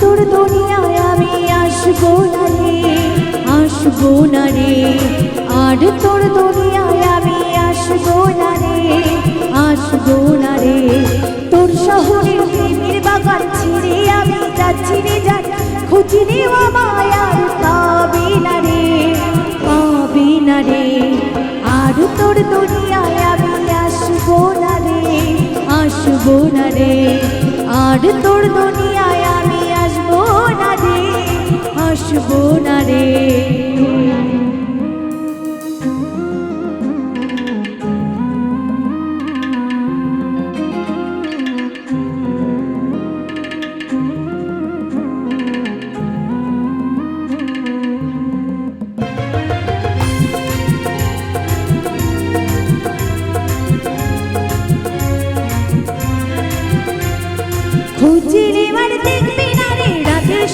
তোর দুনিয়ায় আমি আসব না রে, আসব না রে। আর তোর দুনিয়ায় আমি আসব না রে, আসব না রে। তোর শহরের প্রেমের বাগান ছেড়ে আমি যাচ্ছি রে যাই খুঁজিনি আমায় আর পাবি না রে, পাবি না রে। আর তোর দুনিয়ায় আমি আসব না রে, আসব না রে। আর তোর দুনিয়ায় রে আসব না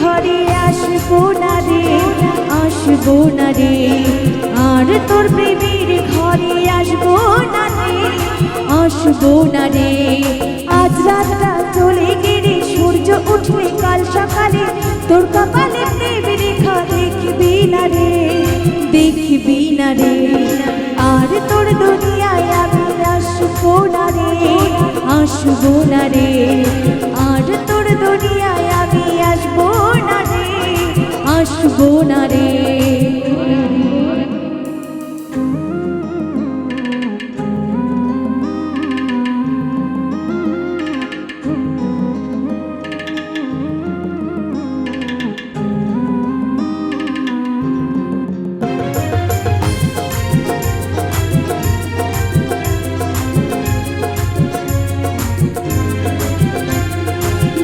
ঘরে আসব না রে, আসব না রে। আর তোর প্রেমের ঘরে আসব না রে, আসব না রে। আজ রাতটা চলে গেলে সূর্য উঠবে কাল সকালে, তোর কপালে প্রেম রেখা দেখবি না রে, দেখবি না রে। আর তোর দুনিয়ায় আমি আসব না রে, আসব না রে। আর তোর দুনিয়ায় আমি আসব না রে আসব না রে।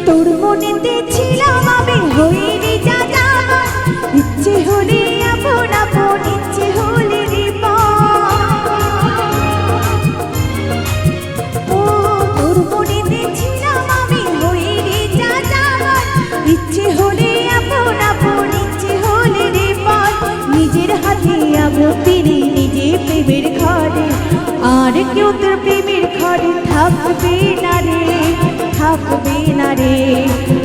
তোর মনেতে ছিলাম আমি হইনি ইচ্ছে হলে আপন আপন, ইচ্ছে হলে রে ও, তোর মনেতে ছিলাম আমি হইনি যা যাবার ইচ্ছে হলে আপন আপন, ইচ্ছে হলে রে নিজের হাতে আবতিনি নিজে প্রেমের ঘরে। আর কেউ তোর প্রেমের ঘরে থাকবে না রে। থাকবে না রে।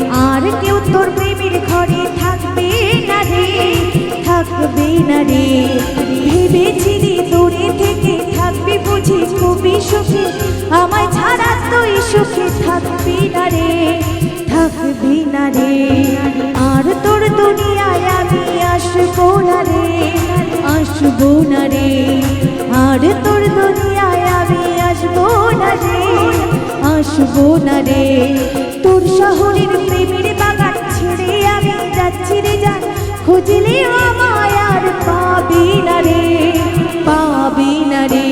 আসব না রে, তোর শহরের প্রেমের বাগান ছেড়ে আমি যাচ্ছি রে যান খুঁজলে আমায় আর পাবি না রে, পাবি না রে।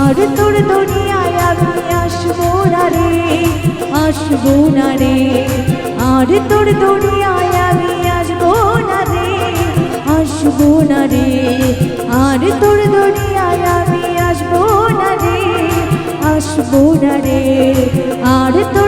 আর তোর দুনিয়ায় আমি আসব না রে, আসব না রে। আর তোর দুনিয়ায় আমি আসব না রে, আসব না রে। আর তোর আসব না রে আসব না রে আর দুনিয়া